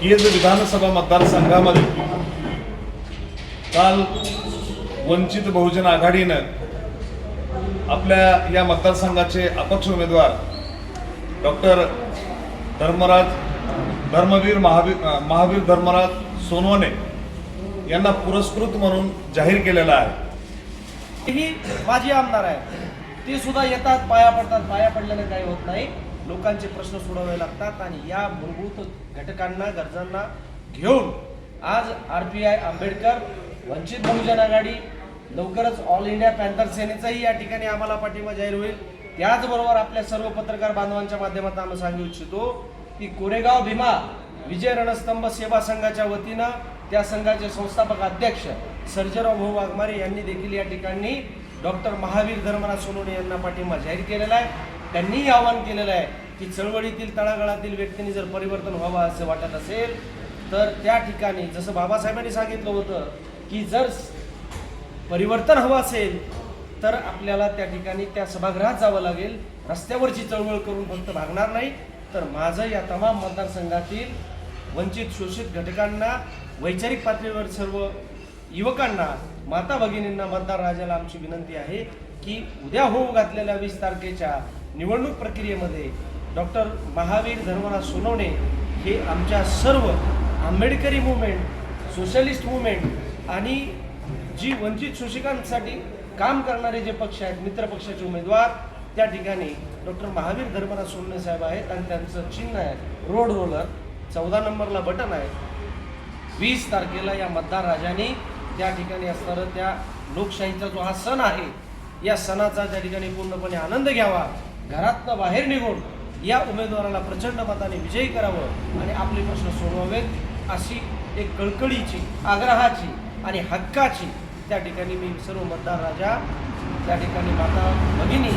केंद्र विधानसभा मतदारसंघामध्ये काल वंचित बहुजन आघाडीनं आपल्या या मतदारसंघाचे अपक्ष उमेदवार डॉक्टर धर्मराज धर्मवीर महावीर महावीर धर्मराज सोनवणे यांना पुरस्कृत म्हणून जाहीर केलेला आहे. ही माजी आमदार आहे ते सुद्धा येतात पाया पडतात पाया पडल्याने काही होत नाही. लोकांचे प्रश्न सोडवावे लागतात आणि या मूलभूत घटकांना गरजांना घेऊन आज R P I Ambedkar Vanchit Bahujan Aghadi लवकरच ऑल इंडिया पॅन्थर सेनेचाही या ठिकाणी आम्हाला पाठिंबा जाहीर होईल. त्याचबरोबर आपल्या सर्व पत्रकार बांधवांच्या माध्यमातून आम्ही सांगू इच्छितो की कोरेगाव भीमा विजय रणस्तंभ सेवा संघाच्या वतीनं त्या संघाचे संस्थापक अध्यक्ष सर्जराव भाऊ वाघमारे यांनी देखील या ठिकाणी डॉक्टर महावीर धर्मराज सोनवणे यांना पाठिंबा जाहीर केलेला आहे. त्यांनीही आवाहन केलेलं आहे की चळवळीतील तळागाळातील व्यक्तींनी जर परिवर्तन व्हावं असं वाटत असेल तर त्या ठिकाणी जसं बाबासाहेबांनी सांगितलं होतं की जर परिवर्तन हवं असेल तर आपल्याला त्या ठिकाणी त्या सभागृहात जावं लागेल. रस्त्यावरची चळवळ करून फक्त भागणार नाही तर माझं या तमाम मतदारसंघातील वंचित शोषित घटकांना वैचारिक पातळीवर सर्व युवकांना माता भगिनींना मतदार राजाला आमची विनंती आहे. की उद्या होऊ घातलेल्या वीस तारखेच्या निवडणूक प्रक्रियेमध्ये डॉक्टर महावीर धर्मराज सोनवणे हे आमच्या सर्व आंबेडकरी मुवमेंट सोशलिस्ट मुवमेंट आणि जी वंचित शोषिकांसाठी काम करणारे जे पक्ष आहेत मित्रपक्षाचे उमेदवार त्या ठिकाणी डॉक्टर महावीर धर्मराज सोनवणे साहेब आहेत आणि त्यांचं चिन्ह आहे रोड रोलर चौदा नंबरला बटन आहे. वीस तारखेला या मतदार राजाने त्या ठिकाणी असणारं त्या लोकशाहीचा जो हा सण आहे या सणाचा त्या ठिकाणी पूर्णपणे आनंद घ्यावा घरातनं बाहेर निघून या उमेदवाराला प्रचंड मताने विजयी करावं आणि आपले प्रश्न सोडवावेत अशी एक कळकळीची आग्रहाची आणि हक्काची त्या ठिकाणी मी सर्व मतदार राजा त्या ठिकाणी माता भगिनी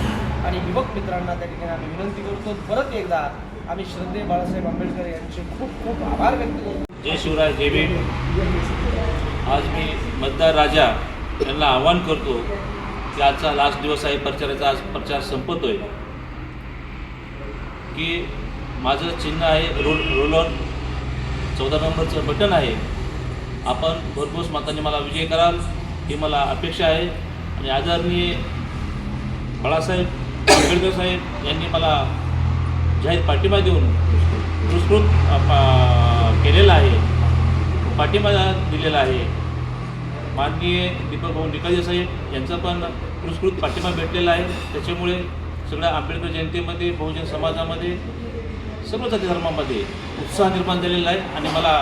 आणि युवक मित्रांना त्या ठिकाणी आम्ही विनंती करतो. परत एकदा आम्ही श्रद्धे बाळासाहेब आंबेडकर यांचे खूप खूप आभार व्यक्त करतो. जय शिवराय जय आज मी मतदार राजा यांना आवाहन करतो की आजचा लास्ट दिवस आहे प्रचाराचा आज प्रचार संपतोय. की माझं चिन्ह आहे रोल रोल ऑन चौदा नंबरचं बटन आहे. आपण भरघोस मतांनी मला विजय कराल ही मला अपेक्षा आहे. आणि आदरणीय बाळासाहेब आंबेडकर साहेब यांनी मला जाहीर पाठिंबा देऊन पुरस्कृत पा- केलेला आहे. पाठिंबा दिलेला आहे. माननीय दीपक भाऊ निकाजे साहेब यांचा पण पुरस्कृत पाठिंबा भेटलेला आहे. त्याच्यामुळे सगळ्या आंबेडकर जयंतीमध्ये बहुजन समाजामध्ये सर्व जाती धर्मामध्ये उत्साह निर्माण झालेला आहे. आणि मला